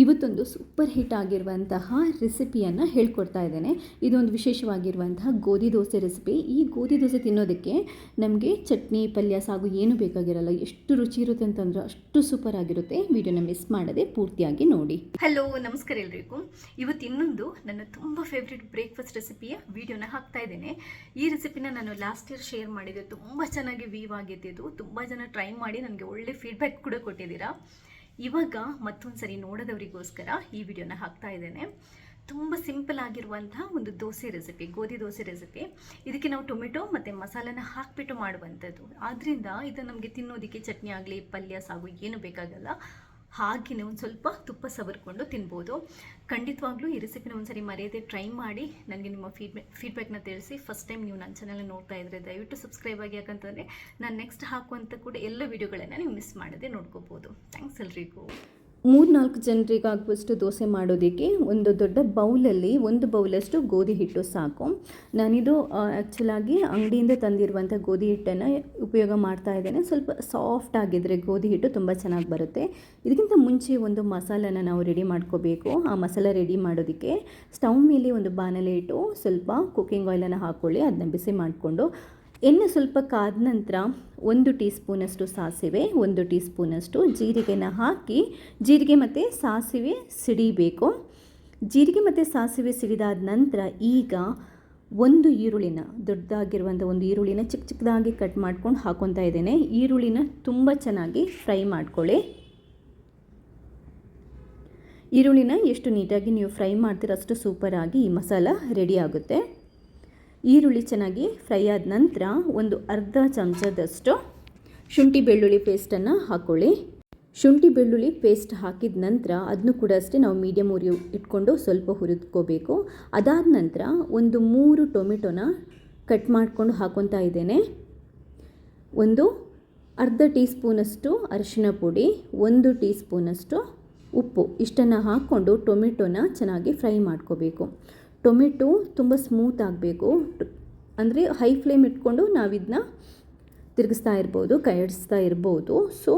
ಇವತ್ತೊಂದು super hit ಆಗಿರುವಂತಹ ರೆಸಿಪಿಯನ್ನು ಹೇಳ್ಕೊಡ್ತಾ ಇದ್ದೇನೆ. ಇದೊಂದು ವಿಶೇಷವಾಗಿರುವಂತಹ ಗೋಧಿ ದೋಸೆ ರೆಸಿಪಿ ಈ ಗೋಧಿ ದೋಸೆ ತಿನ್ನೋದಕ್ಕೆ ನಮಗೆ ಚಟ್ನಿ, ಪಲ್ಯ, ಸಾಗು ಏನು ಬೇಕಾಗಿರಲ್ಲ, ಎಷ್ಟು ರುಚಿ ಇರುತ್ತೆ ಅಂತಂದ್ರೆ ಅಷ್ಟು ಸೂಪರ್ ಆಗಿರುತ್ತೆ. ವಿಡಿಯೋನ ಮಿಸ್ ಮಾಡದೆ ಪೂರ್ತಿಯಾಗಿ ನೋಡಿ. ಹಲೋ ನಮಸ್ಕಾರ ಎಲ್ರಿಗೂ. ಇವತ್ತು ಇನ್ನೊಂದು ನನ್ನ ತುಂಬ ಫೇವ್ರೆಟ್ ಬ್ರೇಕ್ಫಾಸ್ಟ್ ರೆಸಿಪಿಯ ವಿಡಿಯೋನ ಹಾಕ್ತಾ ಇದ್ದೇನೆ. ಈ ರೆಸಿಪಿನ ನಾನು ಲಾಸ್ಟ್ ಇಯರ್ ಶೇರ್ ಮಾಡಿದ್ದೆ ತುಂಬ ಚೆನ್ನಾಗಿ ವೀವ್ ಆಗಿದ್ದು, ತುಂಬ ಜನ ಟ್ರೈ ಮಾಡಿ ನನಗೆ ಒಳ್ಳೆ ಫೀಡ್ಬ್ಯಾಕ್ ಕೂಡ ಕೊಟ್ಟಿದ್ದೀರಾ. ಇವಾಗ ಮತ್ತೊಂದು ಸರಿ ನೋಡೋದವರಿಗೋಸ್ಕರ ಈ ವಿಡಿಯೋನ ಹಾಕ್ತಾ ಇದ್ದೇನೆ. ತುಂಬ ಸಿಂಪಲ್ ಆಗಿರುವಂತಹ ಒಂದು ದೋಸೆ ರೆಸಿಪಿ, ಗೋಧಿ ದೋಸೆ ರೆಸಿಪಿ. ಇದಕ್ಕೆ ನಾವು ಟೊಮೆಟೊ ಮತ್ತು ಮಸಾಲೆನ ಹಾಕಿಬಿಟ್ಟು ಮಾಡುವಂಥದ್ದು. ಆದ್ದರಿಂದ ಇದು ನಮಗೆ ತಿನ್ನೋದಕ್ಕೆ ಚಟ್ನಿ ಆಗಲಿ, ಪಲ್ಯ, ಸಾಗು ಏನು ಬೇಕಾಗಲ್ಲ. ಹಾಗೆಯೇ ಒಂದು ಸ್ವಲ್ಪ ತುಪ್ಪ ಸವರ್ಕೊಂಡು ತಿನ್ಬೋದು. ಖಂಡಿತವಾಗ್ಲೂ ಈ ರೆಸಿಪಿನ ಒಂದ್ಸರಿ ಮರೆಯದೆ ಟ್ರೈ ಮಾಡಿ. ನನಗೆ ನಿಮ್ಮ ಫೀಡ್ಬ್ಯಾಕ್ ಫೀಡ್ಬ್ಯಾಕ್ನ ತಿಳಿಸಿ. ಫಸ್ಟ್ ಟೈಮ್ ನೀವು ನನ್ನ ಚಾನಲ್ ನೋಡ್ತಾ ಇದ್ರೆ ದಯವಿಟ್ಟು ಸಬ್ಸ್ಕ್ರೈಬ್ ಆಗಿ ಯಾಕಂತಂದರೆ ನಾನು ನೆಕ್ಸ್ಟ್ ಹಾಕುವಂಥ ಕೂಡ ಎಲ್ಲ ವೀಡಿಯೋಗಳನ್ನು ನೀವು ಮಿಸ್ ಮಾಡದೆ ನೋಡ್ಕೋಬೋದು. ಥ್ಯಾಂಕ್ಸ್ ಎಲ್ರಿಗೂ. ಮೂರು ನಾಲ್ಕು ಜನರಿಗಾಗುವಷ್ಟು ದೋಸೆ ಮಾಡೋದಕ್ಕೆ ಒಂದು ದೊಡ್ಡ ಬೌಲಲ್ಲಿ ಒಂದು ಬೌಲಷ್ಟು ಗೋಧಿ ಹಿಟ್ಟು ಸಾಕು. ನಾನಿದು ಆ್ಯಕ್ಚುಲಾಗಿ ಅಂಗಡಿಯಿಂದ ತಂದಿರುವಂಥ ಗೋಧಿ ಹಿಟ್ಟನ್ನು ಉಪಯೋಗ ಮಾಡ್ತಾ ಇದ್ದೇನೆ. ಸ್ವಲ್ಪ ಸಾಫ್ಟ್ ಆಗಿದ್ದರೆ ಗೋಧಿ ಹಿಟ್ಟು ತುಂಬ ಚೆನ್ನಾಗಿ ಬರುತ್ತೆ. ಇದಕ್ಕಿಂತ ಮುಂಚೆ ಒಂದು ಮಸಾಲನ ನಾವು ರೆಡಿ ಮಾಡ್ಕೋಬೇಕು. ಆ ಮಸಾಲ ರೆಡಿ ಮಾಡೋದಕ್ಕೆ ಸ್ಟವ್ ಮೇಲೆ ಒಂದು ಬಾಣಲೆ ಇಟ್ಟು ಸ್ವಲ್ಪ ಕುಕ್ಕಿಂಗ್ ಆಯಿಲನ್ನು ಹಾಕ್ಕೊಳ್ಳಿ ಅದನ್ನ ಬಿಸಿ ಮಾಡಿಕೊಂಡು ಎಣ್ಣೆ ಸ್ವಲ್ಪ ಕಾದ ನಂತರ ಒಂದು ಟೀ ಸ್ಪೂನಷ್ಟು ಸಾಸಿವೆ, ಒಂದು ಟೀ ಸ್ಪೂನಷ್ಟು ಜೀರಿಗೆನ ಹಾಕಿ ಜೀರಿಗೆ ಮತ್ತು ಸಾಸಿವೆ ಸಿಡಿಬೇಕು. ಜೀರಿಗೆ ಮತ್ತು ಸಾಸಿವೆ ಸಿಡಿದಾದ ನಂತರ ಈಗ ಒಂದು ಈರುಳ್ಳಿನ ದೊಡ್ಡದಾಗಿರುವಂಥ ಒಂದು ಈರುಳ್ಳಿನ ಚಿಕ್ಕ ಚಿಕ್ಕದಾಗಿ ಕಟ್ ಮಾಡ್ಕೊಂಡು ಹಾಕೊತಾ ಇದ್ದೇನೆ. ಈರುಳ್ಳಿನ ತುಂಬ ಚೆನ್ನಾಗಿ ಫ್ರೈ ಮಾಡ್ಕೊಳ್ಳಿ. ಈರುಳ್ಳಿನ ಎಷ್ಟು ನೀಟಾಗಿ ನೀವು ಫ್ರೈ ಮಾಡ್ತೀರ ಅಷ್ಟು ಸೂಪರಾಗಿ ಈ ಮಸಾಲ ರೆಡಿ ಆಗುತ್ತೆ. ಈರುಳ್ಳಿ ಚೆನ್ನಾಗಿ ಫ್ರೈ ಆದ ನಂತರ ಒಂದು ಅರ್ಧ ಚಮಚದಷ್ಟು ಶುಂಠಿ ಬೆಳ್ಳುಳ್ಳಿ ಪೇಸ್ಟನ್ನು ಹಾಕ್ಕೊಳ್ಳಿ ಶುಂಠಿ ಬೆಳ್ಳುಳ್ಳಿ ಪೇಸ್ಟ್ ಹಾಕಿದ ನಂತರ ಅದನ್ನು ಕೂಡ ಅಷ್ಟೇ ನಾವು ಮೀಡಿಯಮ್ ಉರಿ ಇಟ್ಕೊಂಡು ಸ್ವಲ್ಪ ಹುರಿದ್ಕೋಬೇಕು. ಅದಾದ ನಂತರ ಒಂದು ಮೂರು ಟೊಮೆಟೊನ ಕಟ್ ಮಾಡಿಕೊಂಡು ಹಾಕೊತಾ ಇದ್ದೇನೆ. ಒಂದು ಅರ್ಧ ಟೀ ಸ್ಪೂನಷ್ಟು ಅರಿಶಿನ ಪುಡಿ, ಒಂದು ಟೀ ಸ್ಪೂನಷ್ಟು ಉಪ್ಪು. ಇಷ್ಟನ್ನು ಹಾಕ್ಕೊಂಡು ಟೊಮೆಟೊನ ಚೆನ್ನಾಗಿ ಫ್ರೈ ಮಾಡ್ಕೋಬೇಕು. ಟೊಮೆಟೊ ತುಂಬ ಸ್ಮೂತ್ ಆಗಬೇಕು. ಅಂದರೆ ಹೈ ಫ್ಲೇಮ್ ಇಟ್ಕೊಂಡು ನಾವಿದನ್ನ ತಿರುಗಿಸ್ತಾ ಇರ್ಬೋದು ಕೈಯಾಡಿಸ್ತಾ ಇರ್ಬೋದು. ಸೊ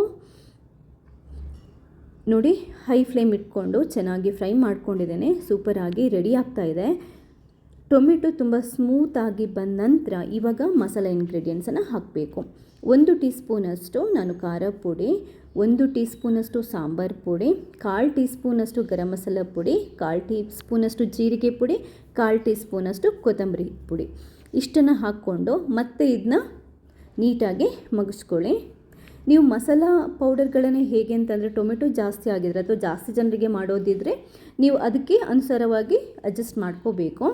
ನೋಡಿ, ಹೈ ಫ್ಲೇಮ್ ಇಟ್ಕೊಂಡು ಚೆನ್ನಾಗಿ ಫ್ರೈ ಮಾಡ್ಕೊಂಡಿದ್ದೇನೆ. ಸೂಪರಾಗಿ ರೆಡಿ ಆಗ್ತಾ ಇದೆ. ಟೊಮೆಟೊ ತುಂಬ ಸ್ಮೂತಾಗಿ ಬಂದ ನಂತರ ಇವಾಗ ಮಸಾಲೆ ಇಂಗ್ರೀಡಿಯೆಂಟ್ಸನ್ನು ಹಾಕಬೇಕು. ಒಂದು ಟೀ ಸ್ಪೂನಷ್ಟು ನಾನು ಖಾರ ಪುಡಿ, ಒಂದು ಟೀ ಸ್ಪೂನಷ್ಟು ಸಾಂಬಾರು ಪುಡಿ, ಕಾಲು ಟೀ ಸ್ಪೂನಷ್ಟು ಗರಂ ಮಸಾಲ ಪುಡಿ, ಕಾಲು ಟೀ ಸ್ಪೂನಷ್ಟು ಜೀರಿಗೆ ಪುಡಿ, ಕಾಲು ಟೀ ಸ್ಪೂನಷ್ಟು ಕೊತ್ತಂಬರಿ ಪುಡಿ. ಇಷ್ಟನ್ನು ಹಾಕ್ಕೊಂಡು ಮತ್ತೆ ಇದನ್ನ ನೀಟಾಗಿ ಮಗಿಸ್ಕೊಳ್ಳಿ. ನೀವು ಮಸಾಲ ಪೌಡರ್ಗಳನ್ನೇ ಹೇಗೆ ಅಂತಂದರೆ ಟೊಮೆಟೊ ಜಾಸ್ತಿ ಆಗಿದ್ರೆ ಅಥವಾ ಜಾಸ್ತಿ ಜನರಿಗೆ ಮಾಡೋದಿದ್ದರೆ ನೀವು ಅದಕ್ಕೆ ಅನುಸಾರವಾಗಿ ಅಡ್ಜಸ್ಟ್ ಮಾಡ್ಕೋಬೇಕು.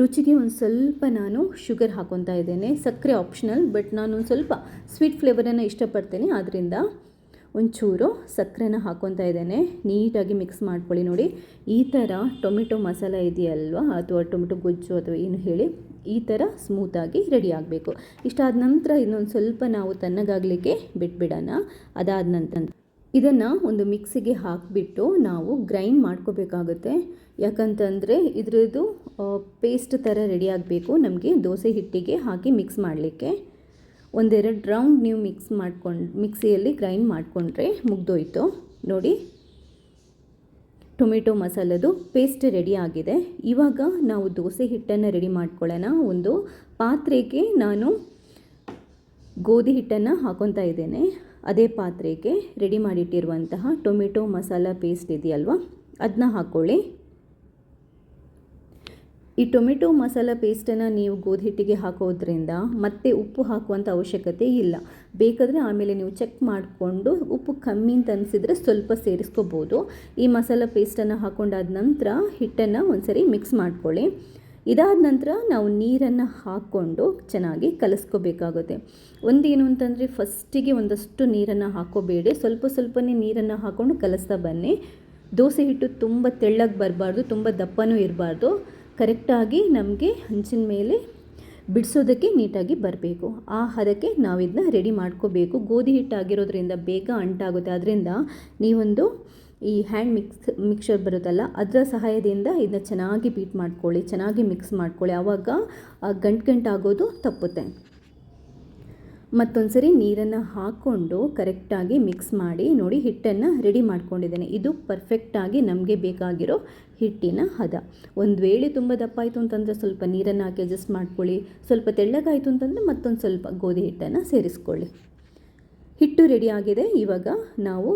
ರುಚಿಗೆ ಒಂದು ಸ್ವಲ್ಪ ನಾನು ಶುಗರ್ ಹಾಕೊತಾ ಇದ್ದೇನೆ. ಸಕ್ಕರೆ ಆಪ್ಷನಲ್ ಬಟ್ ನಾನು ಒಂದು ಸ್ವಲ್ಪ ಸ್ವೀಟ್ ಫ್ಲೇವರನ್ನು ಇಷ್ಟಪಡ್ತೇನೆ. ಆದ್ದರಿಂದ ಒಂಚೂರು ಸಕ್ಕರೆನ ಹಾಕೊತಾ ಇದ್ದೇನೆ. ನೀಟಾಗಿ ಮಿಕ್ಸ್ ಮಾಡ್ಕೊಳ್ಳಿ ನೋಡಿ. ಈ ಥರ ಟೊಮೆಟೊ ಮಸಾಲ ಇದೆಯಲ್ವಾ? ಅಥವಾ ಟೊಮೆಟೊ ಗೊಜ್ಜು ಅಥವಾ ಏನು ಹೇಳಿ, ಈ ಥರ ಸ್ಮೂತಾಗಿ ರೆಡಿ ಆಗಬೇಕು. ಇಷ್ಟಾದ ನಂತರ ಇನ್ನೊಂದು ಸ್ವಲ್ಪ ನಾವು ತಣ್ಣಗಾಗಲಿಕ್ಕೆ ಬಿಟ್ಬಿಡೋಣ. ಅದಾದ ನಂತರ ಇದನ್ನು ಒಂದು ಮಿಕ್ಸಿಗೆ ಹಾಕಿಬಿಟ್ಟು ನಾವು ಗ್ರೈಂಡ್ ಮಾಡ್ಕೋಬೇಕಾಗುತ್ತೆ. ಯಾಕಂತಂದರೆ ಇದ್ರದ್ದು ಪೇಸ್ಟ್ ಥರ ರೆಡಿ ಆಗಬೇಕು ನಮಗೆ ದೋಸೆ ಹಿಟ್ಟಿಗೆ ಹಾಕಿ ಮಿಕ್ಸ್ ಮಾಡಲಿಕ್ಕೆ. ಒಂದೆರಡು ರೌಂಡ್ ನೀವು ಮಿಕ್ಸ್ ಮಾಡ್ಕೊಂಡು, ಮಿಕ್ಸಿಯಲ್ಲಿ ಗ್ರೈಂಡ್ ಮಾಡಿಕೊಂಡ್ರೆ ಮುಗ್ದೋಯ್ತು. ನೋಡಿ, ಟೊಮೆಟೊ ಮಸಾಲದು ಪೇಸ್ಟ್ ರೆಡಿ ಆಗಿದೆ. ಇವಾಗ ನಾವು ದೋಸೆ ಹಿಟ್ಟನ್ನು ರೆಡಿ ಮಾಡ್ಕೊಳ್ಳೋಣ. ಒಂದು ಪಾತ್ರೆಗೆ ನಾನು ಗೋಧಿ ಹಿಟ್ಟನ್ನು ಹಾಕೊತಾ ಇದ್ದೇನೆ. ಅದೇ ಪಾತ್ರೆಗೆ ರೆಡಿ ಮಾಡಿಟ್ಟಿರುವಂತಹ ಟೊಮೆಟೊ ಮಸಾಲ ಪೇಸ್ಟ್ ಇದೆಯಲ್ವ? ಅದನ್ನ ಹಾಕ್ಕೊಳ್ಳಿ ಈ ಟೊಮೆಟೊ ಮಸಾಲ ಪೇಸ್ಟನ್ನು ನೀವು ಗೋಧಿ ಹಿಟ್ಟಿಗೆ ಹಾಕೋದ್ರಿಂದ ಮತ್ತೆ ಉಪ್ಪು ಹಾಕುವಂಥ ಅವಶ್ಯಕತೆ ಇಲ್ಲ. ಬೇಕಾದರೆ ಆಮೇಲೆ ನೀವು ಚೆಕ್ ಮಾಡಿಕೊಂಡು ಉಪ್ಪು ಕಮ್ಮಿ ಅಂತ ಅನಿಸಿದರೆ ಸ್ವಲ್ಪ ಸೇರಿಸ್ಕೋಬೋದು. ಈ ಮಸಾಲ ಪೇಸ್ಟನ್ನು ಹಾಕೊಂಡಾದ ನಂತರ ಹಿಟ್ಟನ್ನು ಒಂದ್ಸರಿ ಮಿಕ್ಸ್ ಮಾಡ್ಕೊಳ್ಳಿ. ಇದಾದ ನಂತರ ನಾವು ನೀರನ್ನು ಹಾಕ್ಕೊಂಡು ಚೆನ್ನಾಗಿ ಕಲಿಸ್ಕೋಬೇಕಾಗುತ್ತೆ. ಒಂದೇನು ಅಂತಂದರೆ ಫಸ್ಟಿಗೆ ಒಂದಷ್ಟು ನೀರನ್ನು ಹಾಕೋಬೇಡಿ. ಸ್ವಲ್ಪ ಸ್ವಲ್ಪನೇ ನೀರನ್ನು ಹಾಕ್ಕೊಂಡು ಕಲಿಸ್ತಾ ಬನ್ನಿ. ದೋಸೆ ಹಿಟ್ಟು ತುಂಬ ತೆಳ್ಳಗೆ ಬರಬಾರ್ದು, ತುಂಬ ದಪ್ಪನೂ ಇರಬಾರ್ದು. ಕರೆಕ್ಟಾಗಿ ನಮಗೆ ಹಂಚಿನ ಮೇಲೆ ಬಿಡಿಸೋದಕ್ಕೆ ನೀಟಾಗಿ ಬರಬೇಕು. ಆ ಹದಕ್ಕೆ ನಾವು ಇದನ್ನ ರೆಡಿ ಮಾಡ್ಕೋಬೇಕು. ಗೋಧಿ ಹಿಟ್ಟು ಆಗಿರೋದ್ರಿಂದ ಬೇಗ ಅಂಟಾಗುತ್ತೆ. ಅದರಿಂದ ನೀವೊಂದು ಈ ಹ್ಯಾಂಡ್ ಮಿಕ್ಸ್ ಮಿಕ್ಸರ್ ಬರುತ್ತಲ್ಲ, ಅದರ ಸಹಾಯದಿಂದ ಇದನ್ನ ಚೆನ್ನಾಗಿ ಬೀಟ್ ಮಾಡ್ಕೊಳ್ಳಿ, ಚೆನ್ನಾಗಿ ಮಿಕ್ಸ್ ಮಾಡ್ಕೊಳ್ಳಿ. ಆವಾಗ ಗಂಟು ಗಂಟು ಆಗೋದು ತಪ್ಪುತ್ತೆ. ಮತ್ತೊಂದು ಸರಿ ನೀರನ್ನು ಹಾಕ್ಕೊಂಡು ಕರೆಕ್ಟಾಗಿ ಮಿಕ್ಸ್ ಮಾಡಿ ನೋಡಿ ಹಿಟ್ಟನ್ನು ರೆಡಿ ಮಾಡ್ಕೊಂಡಿದ್ದೇನೆ. ಇದು ಪರ್ಫೆಕ್ಟಾಗಿ ನಮಗೆ ಬೇಕಾಗಿರೋ ಹಿಟ್ಟಿನ ಹದ. ಒಂದು ವೇಳೆ ತುಂಬ ದಪ್ಪ ಆಯಿತು ಅಂತಂದರೆ ಸ್ವಲ್ಪ ನೀರನ್ನು ಹಾಕಿ ಅಡ್ಜಸ್ಟ್ ಮಾಡ್ಕೊಳ್ಳಿ. ಸ್ವಲ್ಪ ತೆಳ್ಳಗಾಯಿತು ಅಂತಂದರೆ ಮತ್ತೊಂದು ಸ್ವಲ್ಪ ಗೋಧಿ ಹಿಟ್ಟನ್ನು ಸೇರಿಸ್ಕೊಳ್ಳಿ. ಹಿಟ್ಟು ರೆಡಿ ಆಗಿದೆ. ಇವಾಗ ನಾವು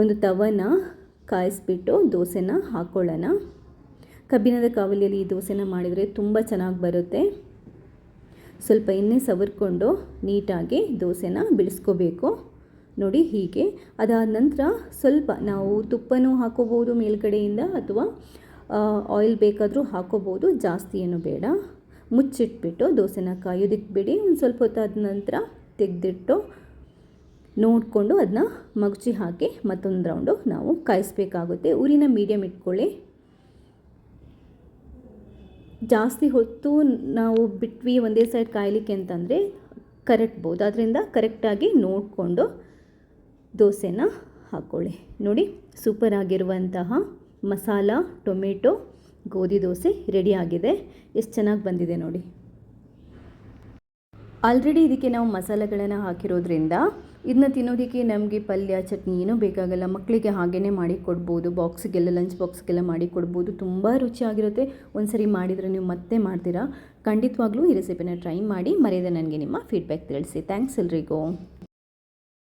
ಒಂದು ತವನ ಕಾಯಿಸ್ಬಿಟ್ಟು ದೋಸೆನ ಹಾಕ್ಕೊಳ್ಳೋಣ ಕಬ್ಬಿಣದ ಕಾವಲಿಯಲ್ಲಿ ಈ ದೋಸೆನ ಮಾಡಿದರೆ ತುಂಬ ಚೆನ್ನಾಗಿ ಬರುತ್ತೆ. ಸ್ವಲ್ಪ ಎಣ್ಣೆ ಸವರ್ಕೊಂಡು ನೀಟಾಗಿ ದೋಸೆನ ಬಿಡಿಸ್ಕೋಬೇಕು. ನೋಡಿ ಹೀಗೆ. ಅದಾದ ನಂತರ ಸ್ವಲ್ಪ ನಾವು ತುಪ್ಪನೂ ಹಾಕೋಬೋದು ಮೇಲ್ಗಡೆಯಿಂದ ಅಥವಾ ಆಯಿಲ್ ಬೇಕಾದರೂ ಹಾಕೋಬೋದು. ಜಾಸ್ತಿ ಏನು ಬೇಡ. ಮುಚ್ಚಿಟ್ಬಿಟ್ಟು ದೋಸೆನ ಕಾಯೋದಿಕ್ಕೆ ಬಿಡಿ. ಒಂದು ಸ್ವಲ್ಪ ಹೊತ್ತಾದ ನಂತರ ತೆಗೆದಿಟ್ಟು ನೋಡಿಕೊಂಡು ಅದನ್ನ ಮಗುಚಿ ಹಾಕಿ ಮತ್ತೊಂದು ರೌಂಡು ನಾವು ಕಾಯಿಸ್ಬೇಕಾಗುತ್ತೆ. ಊರಿನ ಮೀಡಿಯಮ್ ಇಟ್ಕೊಳ್ಳಿ. ಜಾಸ್ತಿ ಹೊತ್ತು ನಾವು ಬಿಟ್ವಿ ಒಂದೇ ಸೈಡ್ ಕಾಯಲಿಕ್ಕೆ ಅಂತಂದರೆ ಕರೆಕ್ಟ್ಬೋದು. ಅದರಿಂದ ಕರೆಕ್ಟಾಗಿ ನೋಡಿಕೊಂಡು ದೋಸೆನ ಹಾಕ್ಕೊಳ್ಳಿ ನೋಡಿ ಸೂಪರ್ ಆಗಿರುವಂತಹ ಮಸಾಲ, ಟೊಮೆಟೊ, ಗೋಧಿ ದೋಸೆ ರೆಡಿ ಆಗಿದೆ. ಎಷ್ಟು ಚೆನ್ನಾಗಿ ಬಂದಿದೆ ನೋಡಿ. ಆಲ್ರೆಡಿ ಇದಕ್ಕೆ ನಾವು ಮಸಾಲೆಗಳನ್ನು ಹಾಕಿರೋದ್ರಿಂದ ಇದನ್ನ ತಿನ್ನೋದಕ್ಕೆ ನಮಗೆ ಪಲ್ಯ, ಚಟ್ನಿ ಏನೂ ಬೇಕಾಗಲ್ಲ. ಮಕ್ಕಳಿಗೆ ಹಾಗೇ ಮಾಡಿ ಕೊಡ್ಬೋದು. ಬಾಕ್ಸ್ಗೆಲ್ಲ ಲಂಚ್ ಬಾಕ್ಸ್ಗೆಲ್ಲ ಮಾಡಿ ಕೊಡ್ಬೋದು. ತುಂಬ ರುಚಿಯಾಗಿರುತ್ತೆ. ಒಂದು ಸರಿ ಮಾಡಿದರೆ ನೀವು ಮತ್ತೆ ಮಾಡ್ತೀರಾ? ಖಂಡಿತವಾಗ್ಲೂ ಈ ರೆಸಿಪಿನ ಟ್ರೈ ಮಾಡಿ, ಮರೆಯದೆ ನನಗೆ ನಿಮ್ಮ ಫೀಡ್ಬ್ಯಾಕ್ ತಿಳಿಸಿ. ಥ್ಯಾಂಕ್ಸ್ ಎಲ್ರಿಗೂ.